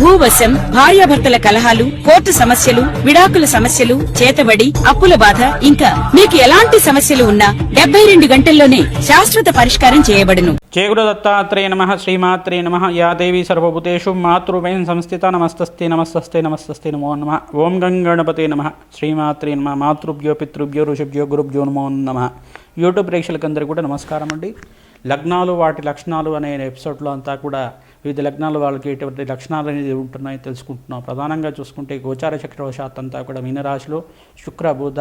భూవశం భార్యాభర్తల కలహాలు కోర్టు సమస్యలు విడాకుల సమస్యలు చేతబడి అప్పుల బాధ ఇంకా మీకు ఎలాంటి సమస్యలు ఉన్నా డెబ్బై రెండు గంటల్లోనే శాశ్వత పరిష్కారం చేయబడును. చేగుడు దత్తాత్రేయ నమ శ్రీమాత్రే నమ యాదేవి సర్వభూతేషు మాతృవేన్ సంస్థిత నమస్తస్తే నమస్తస్తే నమస్తస్తే నమో నమ ఓం గంగణపతే నమ శ్రీమాత్రే నమ మాతృభ్యో పితృభ్యో ఋషభ్యో గురుభ్యో నమో నమ. యూట్యూబ్ ప్రేక్షకులందరికీ కూడా నమస్కారం అండి. లగ్నాలు వాటి లక్షణాలు అనే ఎపిసోడ్లో అంతా కూడా వివిధ లగ్నాలు వాళ్ళకి ఎటువంటి లక్షణాలు అనేది ఉంటున్నాయో తెలుసుకుంటున్నాం. ప్రధానంగా చూసుకుంటే గోచార చక్రవశాత్ అంతా కూడా మీనరాశిలో శుక్ర బుధ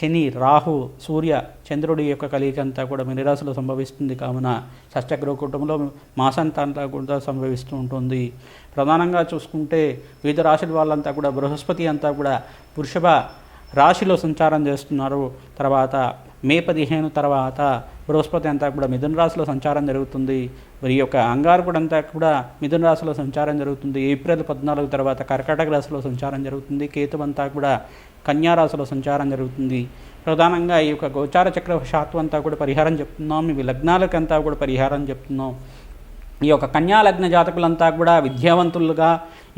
శని రాహు సూర్య చంద్రుడి యొక్క కలియిక అంతా కూడా మీనరాశిలో సంభవిస్తుంది. కావున షష్టగ్రహ కుటుంబంలో మాసంతా కూడా సంభవిస్తూ ఉంటుంది. ప్రధానంగా చూసుకుంటే వివిధ రాశుల వాళ్ళంతా కూడా బృహస్పతి అంతా కూడా వృషభ రాశిలో సంచారం చేస్తున్నారు. తర్వాత మే పదిహేను తర్వాత బృహస్పతి అంతా కూడా మిథున రాశిలో సంచారం జరుగుతుంది. మరి ఈ యొక్క అంగారకుడు అంతా కూడా మిథున రాశిలో సంచారం జరుగుతుంది. ఏప్రిల్ పద్నాలుగు తర్వాత కర్కాటక రాశిలో సంచారం జరుగుతుంది. కేతు అంతా కూడా కన్యా రాశిలో సంచారం జరుగుతుంది. ప్రధానంగా ఈ యొక్క గోచార చక్ర శాతం అంతా కూడా పరిహారం చెప్తున్నాం. ఇవి లగ్నాలకంతా కూడా పరిహారం చెప్తున్నాం. ఈ యొక్క కన్యా లగ్న జాతకులంతా కూడా విద్యావంతులుగా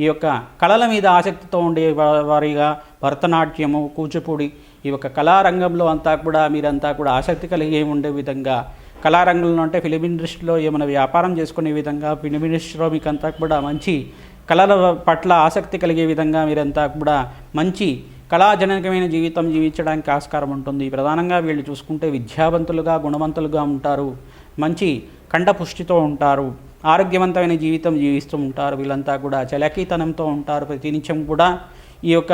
ఈ యొక్క కళల మీద ఆసక్తితో ఉండే వారిగా భరతనాట్యము కూచిపూడి ఈ యొక్క కళారంగంలో అంతా కూడా మీరంతా కూడా ఆసక్తి కలిగి ఉండే విధంగా కళారంగంలో అంటే ఫిలిం ఇండస్ట్రీలో ఏమైనా వ్యాపారం చేసుకునే విధంగా ఫిలిం ఇండస్ట్రీలో మీకు అంతా కూడా మంచి కళల పట్ల ఆసక్తి కలిగే విధంగా మీరంతా కూడా మంచి కళాజనకమైన జీవితం జీవించడానికి ఆస్కారం ఉంటుంది. ప్రధానంగా వీళ్ళు చూసుకుంటే విద్యావంతులుగా గుణవంతులుగా ఉంటారు. మంచి కండపుష్టితో ఉంటారు. ఆరోగ్యవంతమైన జీవితం జీవిస్తూ ఉంటారు. వీళ్ళంతా కూడా చలకీతనంతో ఉంటారు. ప్రతినిత్యం కూడా ఈ యొక్క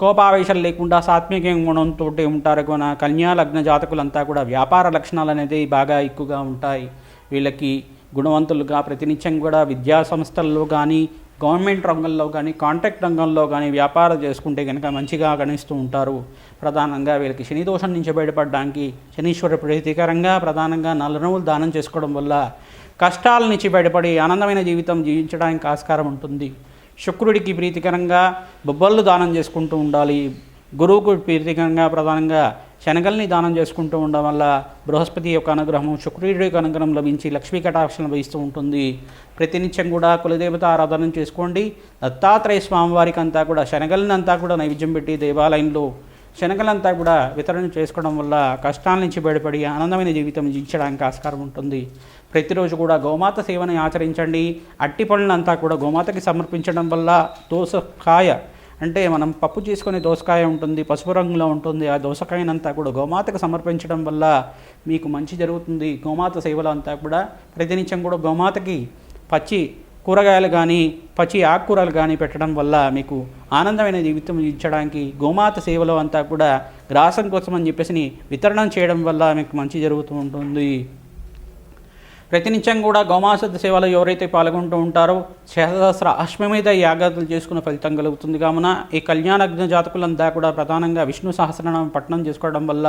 కోపావేశాలు లేకుండా సాత్విక గుణంతో ఉంటారు కొన కన్యా లగ్న జాతకులంతా కూడా వ్యాపార లక్షణాలు అనేది బాగా ఎక్కువగా ఉంటాయి. వీళ్ళకి గుణవంతులుగా ప్రతినిత్యం కూడా విద్యా సంస్థల్లో కానీ గవర్నమెంట్ రంగంలో కానీ కాంట్రాక్ట్ రంగంలో కానీ వ్యాపారం చేసుకుంటే కనుక మంచిగా గణిస్తూ ఉంటారు. ప్రధానంగా వీళ్ళకి శని దోషం నుంచి బయటపడడానికి శనీశ్వర ప్రీతికరంగా ప్రధానంగా నల్లనువులు దానం చేసుకోవడం వల్ల కష్టాల నుంచి బయటపడి ఆనందమైన జీవితం జీవించడానికి ఆస్కారం ఉంటుంది. శుక్రుడికి ప్రీతికరంగా బొబ్బళ్ళు దానం చేసుకుంటూ ఉండాలి. గురువుకు ప్రీతికరంగా ప్రధానంగా శనగల్ని దానం చేసుకుంటూ ఉండడం వల్ల బృహస్పతి యొక్క అనుగ్రహం శుక్రుడి యొక్క అనుగ్రహం లభించి లక్ష్మీ కటాక్షం లభిస్తూ ఉంటుంది. ప్రతినిత్యం కూడా కులదేవత ఆరాధన చేసుకోండి. దత్తాత్రేయ స్వామివారికి అంతా కూడా శనగల్ని అంతా కూడా నైవేద్యం పెట్టి దేవాలయంలో శనగలంతా కూడా వితరణ చేసుకోవడం వల్ల కష్టాల నుంచి బయటపడి ఆనందమైన జీవితం జీవించడానికి ఆస్కారం ఉంటుంది. ప్రతిరోజు కూడా గోమాత సేవని ఆచరించండి. అట్టి పనులంతా కూడా గోమాతకి సమర్పించడం వల్ల దోసకాయ అంటే మనం పప్పు చేసుకునే దోసకాయ ఉంటుంది పసుపు రంగులో ఉంటుంది. ఆ దోసకాయనంతా కూడా గోమాతకు సమర్పించడం వల్ల మీకు మంచి జరుగుతుంది. గోమాత సేవలు అంతా కూడా ప్రతినిత్యం కూడా గోమాతకి పచ్చి కూరగాయలు కానీ పచ్చి ఆకుకూరలు కానీ పెట్టడం వల్ల మీకు ఆనందమైన జీవితం ఇచ్చడానికి గోమాత సేవలో అంతా కూడా గ్రాసం కోసం అని చెప్పేసి వితరణం చేయడం వల్ల మీకు మంచి జరుగుతూ ఉంటుంది. ప్రతినిత్యం కూడా గోమాస సేవలో ఎవరైతే పాల్గొంటూ ఉంటారో సహస్ర అశ్వమేధ యాగాదులు చేసుకున్న ఫలితం కలుగుతుంది కావున ఈ కళ్యాణజ్ఞ జాతకులంతా కూడా ప్రధానంగా విష్ణు సహస్రనామం పట్టణం చేసుకోవడం వల్ల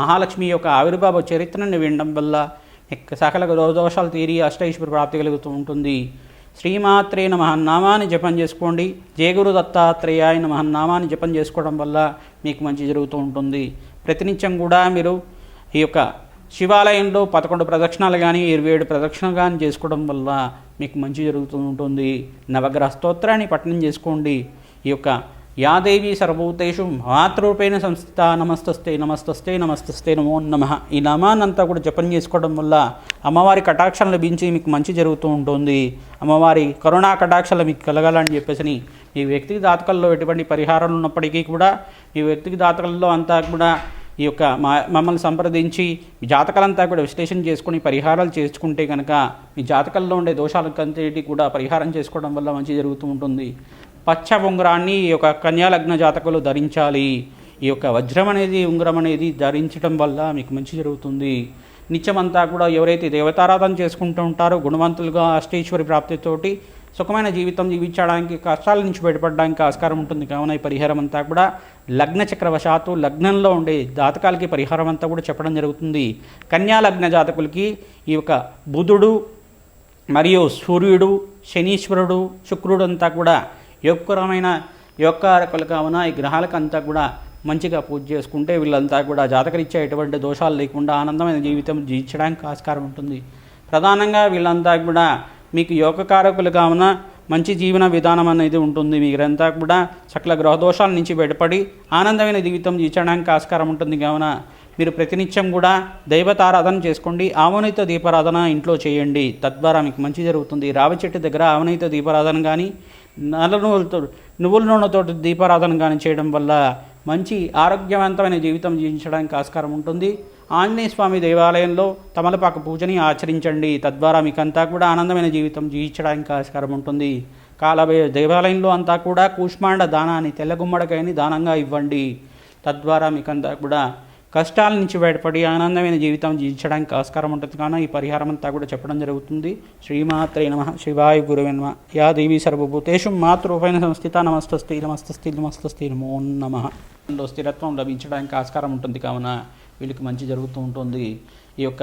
మహాలక్ష్మి యొక్క ఆవిర్భావ చరిత్రను వినడం వల్ల సకల దోషాలు తీరి అష్టైశ్వర ప్రాప్తి కలుగుతూ ఉంటుంది. శ్రీమాత్రే నమ నామాన్ని జపం చేసుకోండి. జయగురు దత్తాత్రేయాయ నమ నామాన్ని జపం చేసుకోవడం వల్ల మీకు మంచి జరుగుతూ ఉంటుంది. ప్రతినిత్యం కూడా మీరు ఈ యొక్క శివాలయంలో పదకొండు ప్రదక్షిణాలు కానీ ఇరవై ఏడు ప్రదక్షిణలు కానీ చేసుకోవడం వల్ల మీకు మంచి జరుగుతూ ఉంటుంది. నవగ్రహ స్తోత్రాన్ని పఠనం చేసుకోండి. ఈ యొక్క యాదేవి సర్వభూతేషు మాతృరూపేణ సంస్థిత నమస్తస్తే నమస్తస్తే నమస్తస్తే నమో నమ. ఈ నమానంతా కూడా జపం చేసుకోవడం వల్ల అమ్మవారి కటాక్షం లభించి మీకు మంచి జరుగుతూ ఉంటుంది. అమ్మవారి కరుణా కటాక్షలు మీకు కలగాలని చెప్పేసి ఈ వ్యక్తికి దాతకల్లో ఎటువంటి పరిహారాలు ఉన్నప్పటికీ కూడా ఈ వ్యక్తికి దాతకల్లో అంతా కూడా ఈ యొక్క మా మమ్మల్ని సంప్రదించి మీ జాతకాలంతా కూడా విశ్లేషణ చేసుకుని పరిహారాలు చేసుకుంటే కనుక మీ జాతకాల్లో ఉండే దోషాలకంతటి కూడా పరిహారం చేసుకోవడం వల్ల మంచి జరుగుతూ ఉంటుంది. పచ్చ ఉంగరాన్ని ఈ యొక్క కన్యాలగ్న జాతకులు ధరించాలి. ఈ యొక్క వజ్రం అనేది ఉంగరం అనేది ధరించడం వల్ల మీకు మంచి జరుగుతుంది. నిత్యమంతా కూడా ఎవరైతే దేవతారాధన చేసుకుంటూ ఉంటారో గుణవంతులుగా అష్టేశ్వరి ప్రాప్తితోటి సుఖమైన జీవితం జీవించడానికి కష్టాల నుంచి బయటపడడానికి ఆస్కారం ఉంటుంది. కావున ఈ పరిహారం అంతా కూడా లగ్న చక్రవశాత్తు లగ్నంలో ఉండే జాతకాలకి పరిహారం అంతా కూడా చెప్పడం జరుగుతుంది. కన్యా లగ్న జాతకులకి ఈ యొక్క బుధుడు మరియు సూర్యుడు శనీశ్వరుడు శుక్రుడు అంతా కూడా యోగకరమైన యోగకారకులు కావున ఈ గ్రహాలకంతా కూడా మంచిగా పూజ చేసుకుంటే వీళ్ళంతా కూడా జాతకరీత్యా ఎటువంటి దోషాలు లేకుండా ఆనందమైన జీవితం జీవించడానికి ఆస్కారం ఉంటుంది. ప్రధానంగా వీళ్ళంతా కూడా మీకు యోగకారకులు కావున మంచి జీవన విధానం అనేది ఉంటుంది. మీరంతా కూడా సకల గ్రహదోషాల నుంచి బయటపడి ఆనందమైన జీవితం జీవించడానికి ఆస్కారం ఉంటుంది. కావున మీరు ప్రతినిత్యం కూడా దైవతారాధన చేసుకోండి. ఆవనైత దీపారాధన ఇంట్లో చేయండి. తద్వారా మీకు మంచి జరుగుతుంది. రావి చెట్టు దగ్గర ఆవనైత దీపారాధన కానీ నల్ల నువ్వులతో నువ్వుల నూనెతో దీపారాధన కానీ చేయడం వల్ల మంచి ఆరోగ్యవంతమైన జీవితం జీవించడానికి ఆస్కారం ఉంటుంది. ఆంజనేయ స్వామి దేవాలయంలో తమలపాకు పూజని ఆచరించండి. తద్వారా మీకంతా కూడా ఆనందమైన జీవితం జీవించడానికి ఆస్కారం ఉంటుంది. కాలభై దేవాలయంలో అంతా కూడా కూష్మాండ దానాన్ని తెల్లగుమ్మడికాయని దానంగా ఇవ్వండి. తద్వారా మీకంతా కూడా కష్టాల నుంచి బయటపడి ఆనందమైన జీవితం జీవించడానికి ఆస్కారం ఉంటుంది. కావున ఈ పరిహారం అంతా కూడా చెప్పడం జరుగుతుంది. శ్రీమాత్రే నమ. శివాయ గురువే నమ. యా దేవి సర్వభూతేషు మాతృపైన సంస్థిత నమస్తస్తి నమస్తస్తి నమస్తస్తి నమో నమ. స్థిరత్వం లభించడానికి ఆస్కారం ఉంటుంది. కావున వీళ్ళకి మంచి జరుగుతూ ఉంటుంది. ఈ యొక్క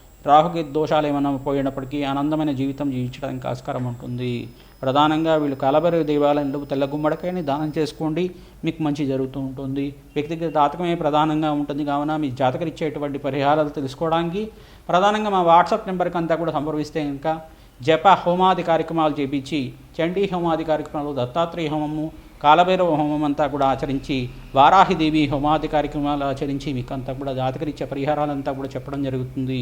రాహుకి దోషాలు ఏమైనా పోయినప్పటికీ ఆనందమైన జీవితం జీవించడానికి ఆస్కారం ఉంటుంది. ప్రధానంగా వీళ్ళు కలబరి దేవాలయంలో తెల్ల గుమ్మడికాయని దానం చేసుకోండి. మీకు మంచి జరుగుతూ ఉంటుంది. వ్యక్తిగత జాతకమే ప్రధానంగా ఉంటుంది. కావున మీ జాతకరిచ్చేటువంటి పరిహారాలు తెలుసుకోవడానికి ప్రధానంగా మా వాట్సాప్ నెంబర్కి అంతా కూడా సంప్రదిస్తే ఇంకా జప హోమాది కార్యక్రమాలు చేపించి చండీ హోమాది కార్యక్రమాలు దత్తాత్రేయ హోమము కాలభైరవ హోమం అంతా కూడా ఆచరించి వారాహిదేవి హోమాది కార్యక్రమాలు ఆచరించి మీకు అంతా కూడా జాతకరిచ్చే పరిహారాలంతా కూడా చెప్పడం జరుగుతుంది.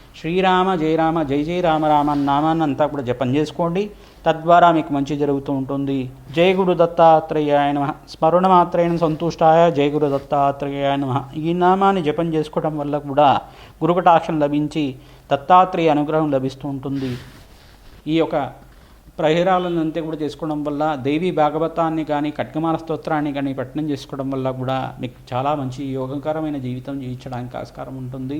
శ్రీరామ జయరామ జై జయ రామ రామ నామాన్ని అంతా కూడా జపం చేసుకోండి. తద్వారా మీకు మంచి జరుగుతూ ఉంటుంది. జయ గురు దత్తాత్రేయాయ నమ. స్మరణ మాత్రేణ సంతుష్టాయ జయ గురు దత్తాత్రేయాయ నమ. ఈ నామాన్ని జపం చేసుకోవడం వల్ల కూడా గురుకటాక్షం లభించి దత్తాత్రేయ అనుగ్రహం లభిస్తూ ఉంటుంది. ఈ యొక్క ప్రహేరాలను అంతే కూడా చేసుకోవడం వల్ల దేవి భాగవతాన్ని కానీ ఖడ్గమాల స్తోత్రాన్ని కానీ పఠనం చేసుకోవడం వల్ల కూడా మీకు చాలా మంచి యోగకరమైన జీవితం జీవించడానికి ఆస్కారం ఉంటుంది.